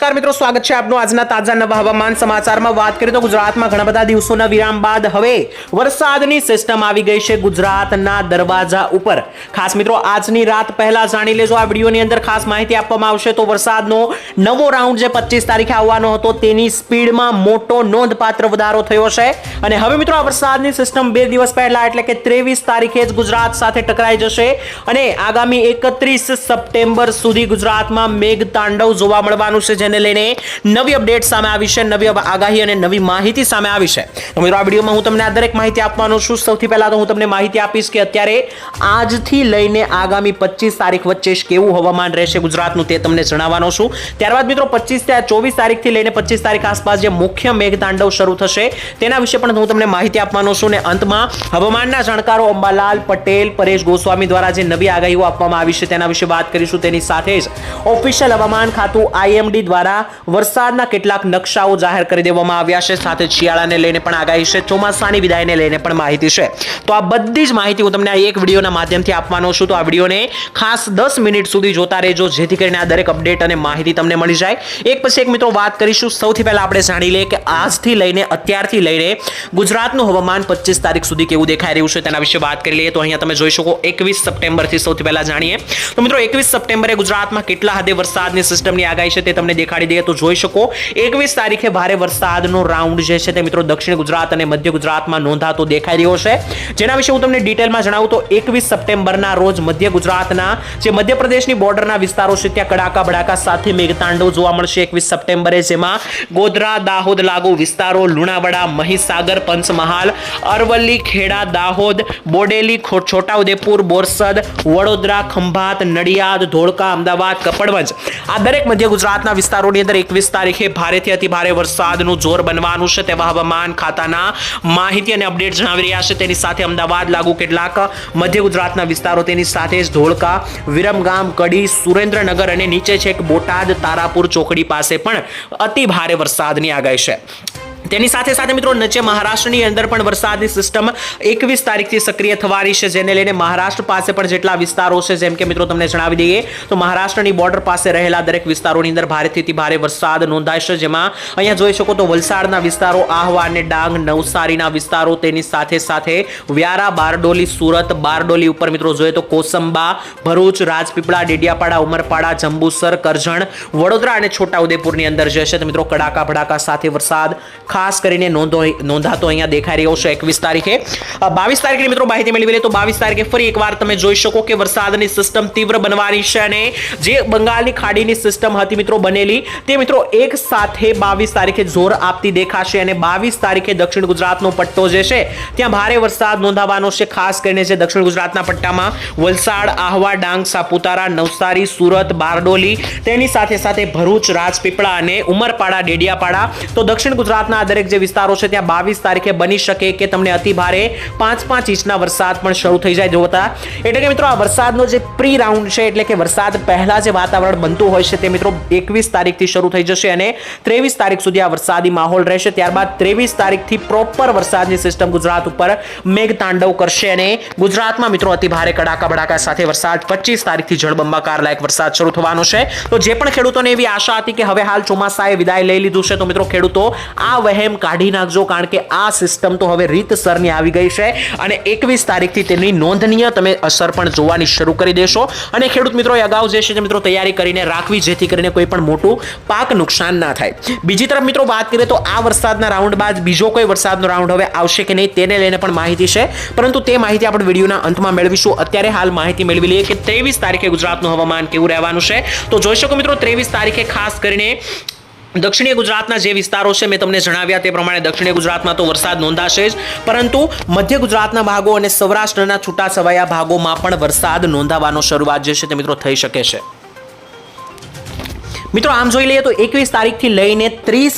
નમસ્કાર મિત્રો, સ્વાગત છે આપનું આજના તાજા નવા હવામાન સમાચારમાં. વાત કરીએ તો ગુજરાતમાં ઘણા બધા દિવસોના વિરામ બાદ હવે વરસાદની સિસ્ટમ આવી ગઈ છે ગુજરાતના દરવાજા ઉપર. ખાસ મિત્રો, આજની રાત પહેલા જાણી લેજો, આ વિડીયોની અંદર ખાસ માહિતી આપવામાં આવશે. તો વરસાદનો નવો રાઉન્ડ જે પચીસ તારીખે આવવાનો હતો, તેની સ્પીડમાં મોટો નોંધપાત્ર વધારો થયો છે. અને હવે મિત્રો, આ વરસાદની સિસ્ટમ બે દિવસ પહેલા, એટલે કે ત્રેવીસ તારીખે જ ગુજરાત સાથે ટકરાઈ જશે. અને આગામી એકત્રીસ સપ્ટેમ્બર સુધી ગુજરાતમાં મેઘ તાંડવ જોવા મળવાનું છે જેને લઈને નવી અપડેટ સામે આવી છે, નવી આગાહી અને નવી માહિતી સામે આવી છે. તો મિત્રો, આ વિડીયોમાં હું તમને આ દરેક માહિતી આપવાનો છું. સૌથી પહેલા તો હું તમને માહિતી આપીશ કે અત્યારે આજથી લઈને આગામી પચીસ તારીખ વચ્ચે કેવું હવામાન રહેશે ગુજરાતનું તે તમને જણાવવાનો છું. ત્યારબાદ મિત્રો, પચીસ ચોવીસ તારીખથી લઈને પચીસ તારીખ આસપાસ જે મુખ્ય મેઘતાંડવ શરૂ થશે, તેના વિશે પણ હું તમને માહિતી આપવાનો છું. અને અંતમાં હવામાનના જાણકારો અંબાલાલ પટેલ, પરેશ ગોસ્વામી દ્વારા જે નવી આગાહીઓ આપવામાં આવી છે, તેના વિશે વાત કરીશું. તેની સાથે જ ઓફિશિયલ હવામાન ખાતું આઈએમડી દ્વારા વરસાદના કેટલાક નકશાઓ જાહેર કરી દેવામાં આવ્યા છે. સાથે શિયાળાને લઈને પણ આગાહી છે. ચોમાસાની વિદાયને લઈને પણ માહિતી છે. તો આ બધી જ માહિતી હું તમને આ એક વિડીયોના માધ્યમથી આપવાનો છું. તો આ વિડીયોને ખાસ દસ મિનિટ સુધી જોતા રહેજો, જેથી કરીને આ દરેક અપડેટ અને માહિતી તમને મળી જાય. એક પછી એક મિત્રો વાત કરીશું. સૌથી પહેલાં આપણે જાણી લઈએ કે આજથી લઈને અત્યારથી લઈને ગુજરાતનું હવામાન પચીસ તારીખ સુધી કેવું દેખાઈ રહ્યું છે તેના વિશે વાત કરી લઈએ. તો અહીંયા તમે જોઈ શકો એકવીસ સપ્ટેમ્બરથી સૌથી પહેલાં જાણીએ. તો મિત્રો, એકવીસ સપ્ટેમ્બરે ગુજરાતમાં કેટલા હદે વરસાદની સિસ્ટમની આગાહી છે તે તમને દેખાડી દઈએ તો જોઈ શકો. એકવીસ તારીખે ભારે વરસાદનો રાઉન્ડ જે છે તે મિત્રો દક્ષિણ ગુજરાત અને મધ્ય ગુજરાતમાં નોંધાતો દેખાઈ રહ્યો છે. જેના વિશે હું તમને ડિટેલમાં જણાવું તો એકવીસ સપ્ટેમ્બરના રોજ મધ્ય ગુજરાતના જે મધ્યપ્રદેશની બોર્ડરના વિસ્તારો છે ત્યાં કડાકા ભડાકા સાથે મેઘતાંડવ જોવા મળશે એકવીસ સપ્ટેમ્બરે, જેમાં ગોધરા, દાહોદ, લાગુ વિસ્તારો, લુણાવાડા, મહીસાગર, પંચમહાલ, અરવલ્લી, ખેડા, દાહોદ, બોડેલી છોટાઉદેપુર, બોરસદ, વડોદરા, ખંભાત, નડિયાદ, ધોળકા, અમદાવાદ, કપડવંજ આ દરેક મધ્ય ગુજરાતના વિસ્તારોની અંદર એકવીસ તારીખે ભારેથી અતિભારે વરસાદનું જોર બનવાનું છે તેવા હવામાન ખાતાના માહિતી અને અપડેટ જણાવી રહ્યા છે. તેની સાથે અમદાવાદ લાગુ કેટલાક મધ્ય ગુજરાતના વિસ્તારો તેની સાથે જ ધોળકા, વિરમગામ, કડી, સુરેન્દ્રનગર અને નીચે છેક બોટાદ, તારાપુર, ચોકડી પાસે પણ અતિ ભારે વરસાદની આગાહી છે. તેની સાથે સાથે મિત્રો નીચે મહારાષ્ટ્રની અંદર પણ વરસાદની સિસ્ટમ એકવીસ તારીખથી સક્રિય થવાની છે, જેને લઈને મહારાષ્ટ્ર પાસે પણ જેટલા વિસ્તારો છે, જેમ કે મિત્રો તમને જણાવી દઈએ, તો મહારાષ્ટ્રની બોર્ડર પાસે રહેલા દરેક વિસ્તારોની અંદર ભારેથી ભારે વરસાદ નોંધાશે જેમાં અહીંયા જોઈ શકો તો વલસાડના વિસ્તારો આહવા અને ડાંગ, નવસારીના વિસ્તારો તેની સાથે સાથે વ્યારા, બારડોલી, સુરત, બારડોલી ઉપર મિત્રો જોઈએ તો કોસંબા, ભરૂચ, રાજપીપળા, ડેડિયાપાડા, ઉમરપાડા, જંબુસર, કરજણ, વડોદરા અને છોટાઉદેપુરની અંદર જે છે મિત્રો કડાકા ભડાકા સાથે વરસાદ ખાસ કરીને નોંધો નોંધાતો અહીંયા દેખાઈ રહ્યો છે એકવીસ તારીખે. બાવીસ તારીખની મિત્રો માહિતી મેળવી લે તો બાવીસ તારીખે ફરી એકવાર તમે જોઈ શકો કે વરસાદની સિસ્ટમ તીવ્ર બનવાની છે અને જે બંગાળની ખાડીની સિસ્ટમ હતી મિત્રો બનેલી, તે મિત્રો એક સાથે બાવીસ તારીખે જોર આપતી દેખાશે અને બાવીસ તારીખે દક્ષિણ ગુજરાતનો પટ્ટો જે છે, ત્યાં ભારે વરસાદ નોંધાવાનો છે, ખાસ કરીને જે દક્ષિણ ગુજરાતના પટ્ટામાં વલસાડ, આહવા, ડાંગ, સાપુતારા, નવસારી, સુરત, બારડોલી, તેની સાથે સાથે ભરૂચ, રાજપીપળા અને ઉમરપાડા, ડેડિયાપાડા. તો દક્ષિણ ગુજરાતના દરેક જે વિસ્તારો છે ત્યાં બાવીસ તારીખે બની શકે કે તમને અતિભારે પાંચ પાંચ ઇંચના વરસાદ પણ શરૂ થઈ જાય જોતા એટલે કે મિત્રો આ વરસાદનો જે પ્રી રાઉન્ડ છે, એટલે કે વરસાદ પહેલાં જે વાતાવરણ બનતું હોય છે તે મિત્રો એકવીસ તારીખથી શરૂ થઈ જશે અને ત્રેવીસ તારીખ સુધી આ વરસાદી માહોલ રહેશે. ત્યારબાદ ત્રેવીસ તારીખથી પ્રોપર વરસાદની સિસ્ટમ ગુજરાત ઉપર મેઘ તાંડવ કરશે અને ગુજરાતમાં મિત્રો અતિ ભારે કડાકા બડાકા સાથે વરસાદ, પચીસ તારીખથી જળબંબાકાર લાયક વરસાદ શરૂ થવાનો છે. તો જે પણ ખેડૂતોને એવી આશા હતી કે હવે હાલ ચોમાસાએ વિદાય લઈ લીધું છે, તો મિત્રો ખેડૂતો આ વહેમ કાઢી નાખજો, કારણ કે આ સિસ્ટમ તો હવે રીતસરની આવી ગઈ છે અને એકવીસ તારીખથી તેની નોંધનીય તમે અસર પણ જોવાની શરૂ કરી દેશો. અને ખેડૂત મિત્રો અગાઉ જે છે મિત્રો તૈયારી કરીને રાખવી, જેથી કરીને કોઈ પણ મોટું પાક નુકસાન ના થાય. બીજી તરફ મિત્રો, વાત કરીએ તો આ વરસાદના રાઉન્ડ બાદ બીજો કોઈ વરસાદનો રાઉન્ડ હવે આવશે કે નહીં, તેને લઈને પણ માહિતી છે. પરંતુ તે માહિતી આપણે વિડીયોના અંતમાં મેળવીશું. અત્યારે હાલ માહિતી મેળવી લઈએ કે ત્રેવીસ તારીખે ગુજરાતનું હવામાન કેવું રહેવાનું છે. તો જોઈ શકો મિત્રો, ત્રેવીસ તારીખે ખાસ કરીને દક્ષિણીય ગુજરાતના જે વિસ્તારો છે, મેં તમને જણાવ્યા તે પ્રમાણે દક્ષિણીય ગુજરાતમાં તો વરસાદ નોંધાશે જ, પરંતુ મધ્ય ગુજરાતના ભાગો અને સૌરાષ્ટ્રના છૂટાછવાયા ભાગોમાં પણ વરસાદ નોંધાવાનો શરૂઆત જે છે તે મિત્રો થઈ શકે છે. મિત્રો, આમ જોઈ લઈએ તો એકવીસ તારીખથી લઈને ત્રીસ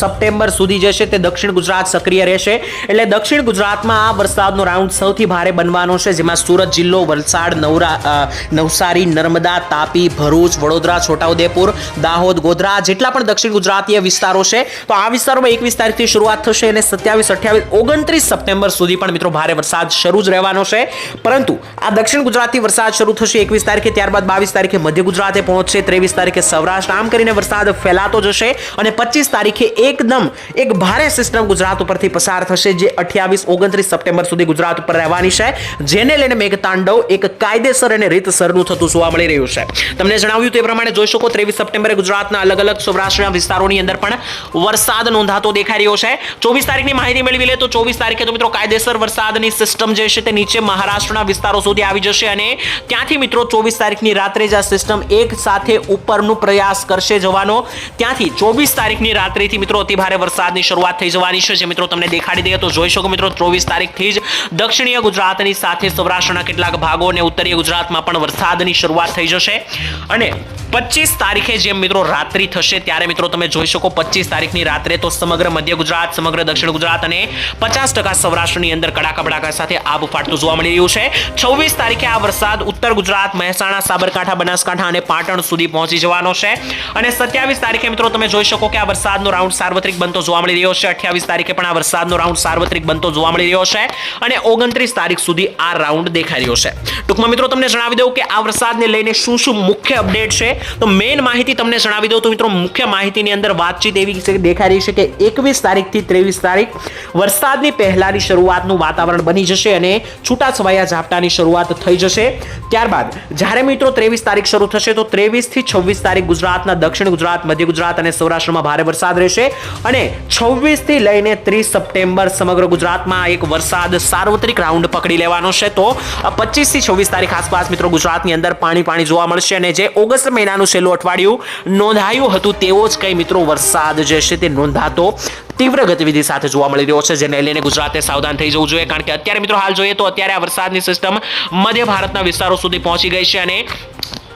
સપ્ટેમ્બર સુધી જે છે તે દક્ષિણ ગુજરાત સક્રિય રહેશે. એટલે દક્ષિણ ગુજરાતમાં આ વરસાદનો રાઉન્ડ સૌથી ભારે બનવાનો છે, જેમાં સુરત જિલ્લો, વલસાડ, નવરા નવસારી, નર્મદા, તાપી, ભરૂચ, વડોદરા, છોટાઉદેપુર, દાહોદ, ગોધરા જેટલા પણ દક્ષિણ ગુજરાતીય વિસ્તારો છે. તો આ વિસ્તારોમાં એકવીસ તારીખથી શરૂઆત થશે અને સત્યાવીસ, અઠ્યાવીસ, ઓગણત્રીસ સપ્ટેમ્બર સુધી પણ મિત્રો ભારે વરસાદ શરૂ જ રહેવાનો છે. પરંતુ આ દક્ષિણ ગુજરાતથી વરસાદ શરૂ થશે એકવીસ તારીખે, ત્યારબાદ બાવીસ તારીખે મધ્ય ગુજરાતે પહોંચશે, ત્રેવીસ તારીખે સૌરાષ્ટ્ર સૌરાષ્ટ્ર આમ કરીને વરસાદ ફેલાતો જશે અને પચીસ તારીખે એકદમ એક ભારે સિસ્ટમ ગુજરાત ઉપરથી પસાર થશે, જે અઠ્યાવીસ, ઓગણત્રીસ સપ્ટેમ્બર સુધી ગુજરાત ઉપર રહેવાની છે. જેને લઈને મેઘતાંડવ એક કાયદેસર અને રીતસરનું થતું જોવા મળી રહ્યું છે. તમને જણાવ્યું તે પ્રમાણે જોઈ શકો, ત્રેવીસ સપ્ટેમ્બરે ગુજરાતના અલગ અલગ સૌરાષ્ટ્રના વિસ્તારોની અંદર પણ વરસાદ નોંધાતો દેખાઈ રહ્યો છે. ચોવીસ તારીખની માહિતી મેળવી લે તો ચોવીસ તારીખે તો મિત્રો કાયદેસર વરસાદની સિસ્ટમ જે છે તે નીચે મહારાષ્ટ્રના વિસ્તારો સુધી આવી જશે અને ત્યાંથી મિત્રો ચોવીસ તારીખની રાત્રે જ આ સિસ્ટમ એક સાથે ઉપરનું પ્રયાસ કરશે જવાનો. ત્યાંથી ચોવીસ તારીખની રાત્રિથી મિત્રો અતિ ભારે વરસાદની શરૂઆત થઈ જવાની છે. જે મિત્રો તમને દેખાડી દઈએ તો જોઈ શકો મિત્રો ચોવીસ તારીખથી જ દક્ષિણીય ગુજરાતની સાથે સૌરાષ્ટ્રના કેટલાક ભાગો અને ઉત્તરીય ગુજરાતમાં પણ વરસાદની શરૂઆત થઈ જશે. અને પચીસ તારીખે જેમ મિત્રો રાત્રિ થશે ત્યારે મિત્રો તમે જોઈ શકો પચીસ તારીખની રાત્રે તો સમગ્ર મધ્ય ગુજરાત, સમગ્ર દક્ષિણ ગુજરાત અને પચાસ ટકા સૌરાષ્ટ્રની અંદર કડાકા બડાકા સાથે આબ ફાટતું જોવા મળી રહ્યું છે. છવ્વીસ તારીખે આ વરસાદ ઉત્તર ગુજરાત, મહેસાણા, સાબરકાંઠા, બનાસકાંઠા અને પાટણ સુધી પહોંચી જવાનો છે. અને સત્યાવીસ તારીખે મિત્રો તમે જોઈ શકો કે આ વરસાદનો રાઉન્ડ સાર્વત્રિક બનતો જોવા મળી રહ્યો છે. અઠ્યાવીસ તારીખે પણ આ વરસાદનો રાઉન્ડ સાર્વત્રિક બનતો જોવા મળી રહ્યો છે અને ઓગણત્રીસ તારીખ સુધી આ રાઉન્ડ દેખાઈ રહ્યો છે. ટૂંકમાં મિત્રો તમને જણાવી દઉં કે આ વરસાદને લઈને શું શું મુખ્ય અપડેટ છે? તો મેઇન માહિતી તમને જણાવી દઉં તો મિત્રો મુખ્ય માહિતીની અંદર વાતચીત એવી દેખાઈ રહી છે કે એકવીસ તારીખથી ત્રેવીસ તારીખ વરસાદની પહેલાની શરૂઆતનું વાતાવરણ બની જશે અને છૂટાછવાયા ઝાપટાની શરૂઆત થઈ જશે. ત્યારબાદ જ્યારે મિત્રો ત્રેવીસ તારીખ શરૂ થશે તો ત્રેવીસથી છવ્વીસ તારીખ ગુજરાતના દક્ષિણ ગુજરાત, મધ્ય ગુજરાત અને સૌરાષ્ટ્રમાં ભારે વરસાદ રહેશે. અને છવ્વીસથી લઈને ત્રીસ સપ્ટેમ્બર સમગ્ર ગુજરાતમાં એક વરસાદ સાર્વત્રિક રાઉન્ડ પકડી લેવાનો છે. તો પચીસથી છવ્વીસ તારીખ આસપાસ મિત્રો ગુજરાતની અંદર પાણી પાણી જોવા મળશે અને જે ઓગસ્ટ મહિનાનું છેલ્લું અઠવાડિયું નોંધાયું હતું તેવો જ કંઈ મિત્રો વરસાદ જે છે તે નોંધાતો તીવ્ર ગતિવિધિ સાથે જોવા મળી રહ્યો છે, જેને લઈને ગુજરાતે સાવધાન થઈ જવું જોઈએ. કારણ કે અત્યારે મિત્રો હાલ જોઈએ તો અત્યારે આ વરસાદની સિસ્ટમ મધ્ય ભારતના વિસ્તારો સુધી પહોંચી ગઈ છે અને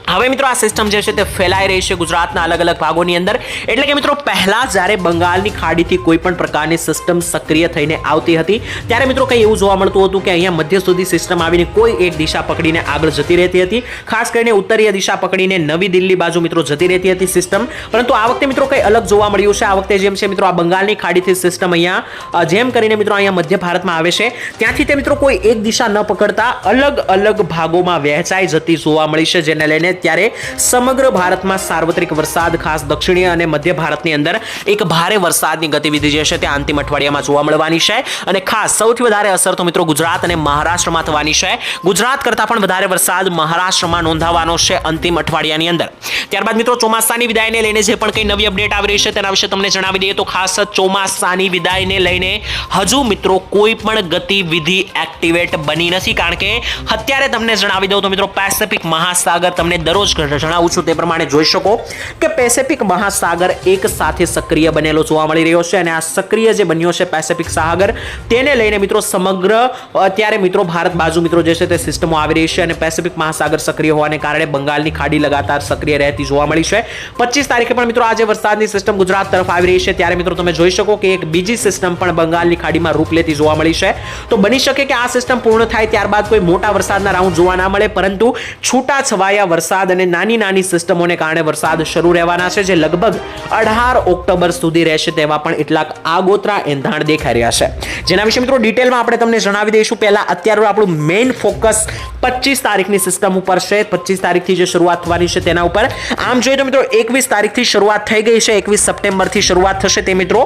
હવે મિત્રો આ સિસ્ટમ જે છે તે ફેલાઈ રહી છે ગુજરાતના અલગ અલગ ભાગોની અંદર. એટલે કે મિત્રો પહેલા જ્યારે બંગાળની ખાડીથી કોઈ પણ પ્રકારની સિસ્ટમ સક્રિય થઈને આવતી હતી, ત્યારે મિત્રો કંઈ એવું જોવા મળતું હતું કે અહીંયા મધ્ય સુધી સિસ્ટમ આવીને કોઈ એક દિશા પકડીને આગળ જતી રહેતી હતી. ખાસ કરીને ઉત્તરીય દિશા પકડીને નવી દિલ્હી બાજુ મિત્રો જતી રહેતી હતી સિસ્ટમ પરંતુ આ વખતે મિત્રો કંઈ અલગ જોવા મળ્યું છે. આ વખતે જેમ છે મિત્રો આ બંગાળની ખાડીથી સિસ્ટમ અહીંયા જેમ કરીને મિત્રો અહીંયા મધ્ય ભારતમાં આવે છે. ત્યાંથી તે મિત્રો કોઈ એક દિશા ન પકડતા અલગ અલગ ભાગોમાં વહેંચાઈ જતી જોવા મળી છે, જેને લઈને ત્યારે સમગ્ર ભારતમાં સાર્વત્રિક વરસાદ, ખાસ દક્ષિણીય અને મધ્ય ભારતની અંદર એક ભારે વરસાદની ગતિવિધિ જે છે તે અંતિમ અઠવાડિયામાં જોવા મળવાની છે. અને ખાસ સૌથી વધારે અસર તો મિત્રો ગુજરાત અને મહારાષ્ટ્રમાં થવાની છે. ગુજરાત કરતાં પણ વધારે વરસાદ મહારાષ્ટ્રમાં નોંધાવાનો છે અંતિમ અઠવાડિયાની અંદર. ત્યારબાદ મિત્રો ચોમાસાની વિદાયને લઈને જે પણ કંઈ નવી અપડેટ આવી રહી છે તેના વિશે તમને જણાવી દઈએ તો ખાસ ચોમાસાની વિદાયને લઈને હજુ મિત્રો કોઈ પણ ગતિવિધિ એક્ટિવેટ બની નથી. કારણ કે અત્યારે તમને જણાવી દઉં તો મિત્રો પેસિફિક મહાસાગર તમને દરરોજ જણાવું છું તે પ્રમાણે જોઈ શકો કે પેસિફિક મહાસાગર એક સાથે સક્રિય બનેલો જોવા મળી રહ્યો છે અને આ સક્રિય જે બન્યો છે પેસિફિક સાગર, તેને લઈને મિત્રો સમગ્ર, અત્યારે મિત્રો ભારત બાજુ મિત્રો જે છે તે સિસ્ટમો આવી રહી છે અને પેસિફિક મહાસાગર સક્રિય હોવાને કારણે બંગાળની ખાડી લગાતાર સક્રિય રહેતી જોવા મળી છે. પચીસ તારીખે પણ મિત્રો આજે વરસાદની સિસ્ટમ ગુજરાત તરફ આવી રહી છે. ત્યારે મિત્રો તમે જોઈ શકો કે એક બીજી સિસ્ટમ પણ બંગાળની ખાડીમાં રૂપ લેતી જોવા મળી છે. તો બની શકે કે આ સિસ્ટમ પૂર્ણ થાય ત્યારબાદ કોઈ મોટા વરસાદના રાઉન્ડ જોવા ના મળે, પરંતુ છૂટા છવાયા વરસાદ અને નાની નાની સિસ્ટમોને કારણે વરસાદ શરૂ રહેવાના છે, જે લગભગ અઢાર ઓક્ટોબર સુધી રહેશે તેવા પણ એટલાક આગોતરા એંધાણ દેખાઈ રહ્યા છે. જેના વિશે મિત્રો ડિટેલમાં આપણે તમને જણાવી દઈશું. પહેલાં અત્યારે આપણું મેઇન ફોકસ પચીસ તારીખની સિસ્ટમ ઉપર છે. પચીસ તારીખથી જે શરૂઆત થવાની છે તેના ઉપર. આમ જોઈએ તો મિત્રો એકવીસ તારીખથી શરૂઆત થઈ ગઈ છે. એકવીસ સપ્ટેમ્બરથી શરૂઆત થશે તે મિત્રો.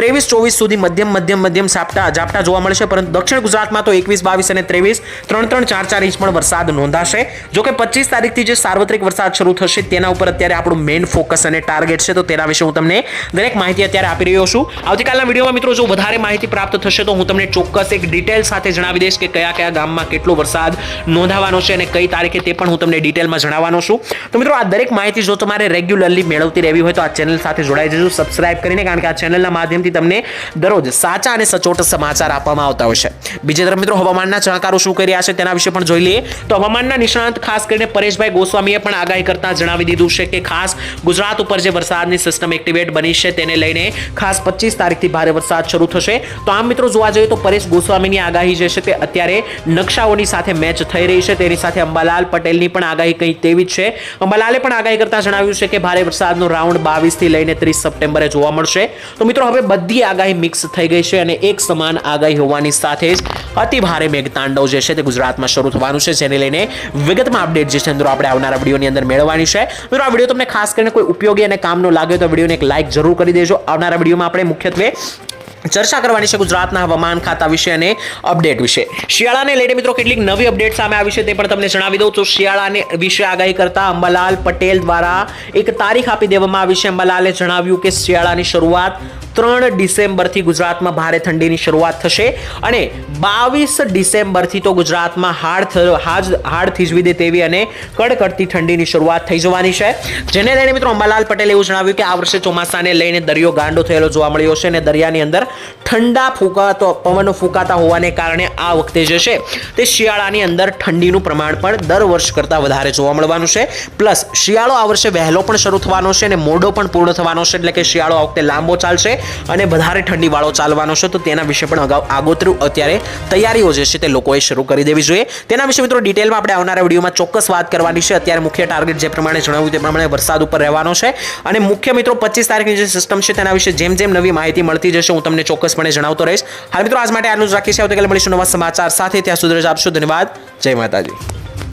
ત્રેવીસ, ચોવીસ સુધી મધ્યમ મધ્યમ મધ્યમ સાપટા ઝાપટા જોવા મળશે, પરંતુ દક્ષિણ ગુજરાતમાં તો એકવીસ, બાવીસ અને ત્રેવીસ ત્રણ ત્રણ, ચાર ચાર ઇંચ પણ વરસાદ નોંધાશે. જોકે પચીસ તારીખથી જે સાર્વત્રિક વરસાદ શરૂ થશે તેના ઉપર અત્યારે આપણું મેઇન ફોકસ અને ટાર્ગેટ છે. તો તેના વિશે હું તમને દરેક માહિતી અત્યારે આપી રહ્યો છું. આવતીકાલના વિડીયોમાં મિત્રો જો વધારે માહિતી પ્રાપ્ત થશે તો હું તમને ચોક્કસ એક ડિટેલ સાથે જણાવી દઈશ કે કયા કયા ગામમાં કેટલો વરસાદ નોંધાવાનો છે અને કઈ તારીખે તે પણ હું તમને ડિટેલમાં જણાવવાનો છું. તો મિત્રો આ દરેક માહિતી જો તમારે રેગ્યુલરલી મેળવતી રહેવી હોય તો આ ચેનલ સાથે જોડાઈ જજો. સબસ્ક્રાઇબ કરીને કારણ કે આ ચેનલના માધ્યમથી તમને દરરોજ સાચા અને સચોટ સમાચાર આપવામાં આવતા હોય છે. બીજી તરફ મિત્રો હવામાનના જાણકારો શું કરી રહ્યા છે તેના વિશે પણ જોઈ લઈએ. તો હવામાનના નિષ્ણાંત ખાસ કરીને પરેશભાઈ ગોસ્વામીએ પણ આગાહી કરતા જણાવી દીધું છે કે ખાસ ગુજરાત ઉપર જે વરસાદની સિસ્ટમ એક્ટિવેટ બની છે તેને લઈને ખાસ પચીસ તારીખથી ભારે વરસાદ શરૂ થશે. તો આમ મિત્રો જોવા જઈએ તો પરેશ ગોસ્વામીની આગાહી જે છે તે અત્યારે નકશાઓની સાથે મેચ થઈ રહી છે. તેની સાથે અંબાલાલ પટેલની પણ આગાહી કંઈ તેવી જ છે. અંબાલાલે પણ આગાહી કરતા જણાવ્યું છે કે ભારે વરસાદનો રાઉન્ડ બાવીસથી લઈને ત્રીસ સપ્ટેમ્બરે જોવા મળશે. તો મિત્રો હવે બધી આગાહી મિક્સ થઈ ગઈ છે અને એક સમાન આગાહી હોવાની સાથે જ અતિ ભારે મેઘતાંડવ જે છે તે ગુજરાતમાં શરૂ થવાનું છે, જેને લઈને વિગતમાં અપડેટ જે છે મિત્રો આપણે આવનાર વિડીયોની અંદર મેળવવાની છે. મિત્રો, આ વીડિયો તમને ખાસ કરીને કોઈ ઉપયોગી અને કામનો લાગે તો વિડીયોને એક લાઇક જરૂર કરી દેજો. આવનારા વિડીયોમાં આપણે મુખ્યત્વે ચર્ચા કરવાની છે ગુજરાતના હવામાન ખાતા વિશે અને અપડેટ વિશે. શિયાળાને લઈને મિત્રો કેટલીક નવી અપડેટ સામે આવી છે તે પણ તમને જણાવી દઉં. તો શિયાળાને વિશે આગાહી કરતા અંબાલાલ પટેલ દ્વારા એક તારીખ આપી દેવામાં આવી છે. અંબાલાલે જણાવ્યું કે શિયાળાની શરૂઆત ત્રણ ડિસેમ્બરથી ગુજરાતમાં ભારે ઠંડીની શરૂઆત થશે અને બાવીસ ડિસેમ્બરથી તો ગુજરાતમાં હાડ હાજ, હાડ થીજવી દે તેવી અને કડકડતી ઠંડીની શરૂઆત થઈ જવાની છે. જેને લઈને મિત્રો અંબાલાલ પટેલે એવું જણાવ્યું કે આ વર્ષે ચોમાસાને લઈને દરિયો ગાંડો થયેલો જોવા મળ્યો છે અને દરિયાની અંદર ઠંડા ફૂંકાતો પવનો ફૂંકાતા હોવાને કારણે આ વખતે જે છે તે શિયાળાની અંદર ઠંડીનું પ્રમાણ પણ દર વર્ષ કરતાં વધારે જોવા મળવાનું છે. પ્લસ શિયાળો આ વર્ષે વહેલો પણ શરૂ થવાનો છે અને મોડો પણ પૂર્ણ થવાનો છે એટલે કે શિયાળો આ વખતે લાંબો ચાલશે અને વધારે ઠંડીવાળો ચાલવાનો છે તો તેના વિશે પણ અગાઉ આગોતરું અત્યારે તૈયારીઓ જે છે તે લોકોએ શરૂ કરી દેવી જોઈએ. તેના વિશે મિત્રો ડિટેલમાં આપણે આવનારા વિડીયોમાં ચોક્કસ વાત કરવાની છે. અત્યારે મુખ્ય ટાર્ગેટ જે પ્રમાણે જણાવ્યું તે પ્રમાણે વરસાદ ઉપર રહેવાનો છે. અને મુખ્ય મિત્રો પચીસ તારીખની જે સિસ્ટમ છે તેના વિશે જેમ જેમ નવી માહિતી મળતી જશે હું તમને ચોક્કસપણે જણાવતો રહીશ. હાલ મિત્રો, આજ માટે આટલું જ રાખીશ આવતીકાલે મળીશું નવા સમાચાર સાથે. ત્યાં સુધી આપશો ધન્યવાદ. જય માતાજી.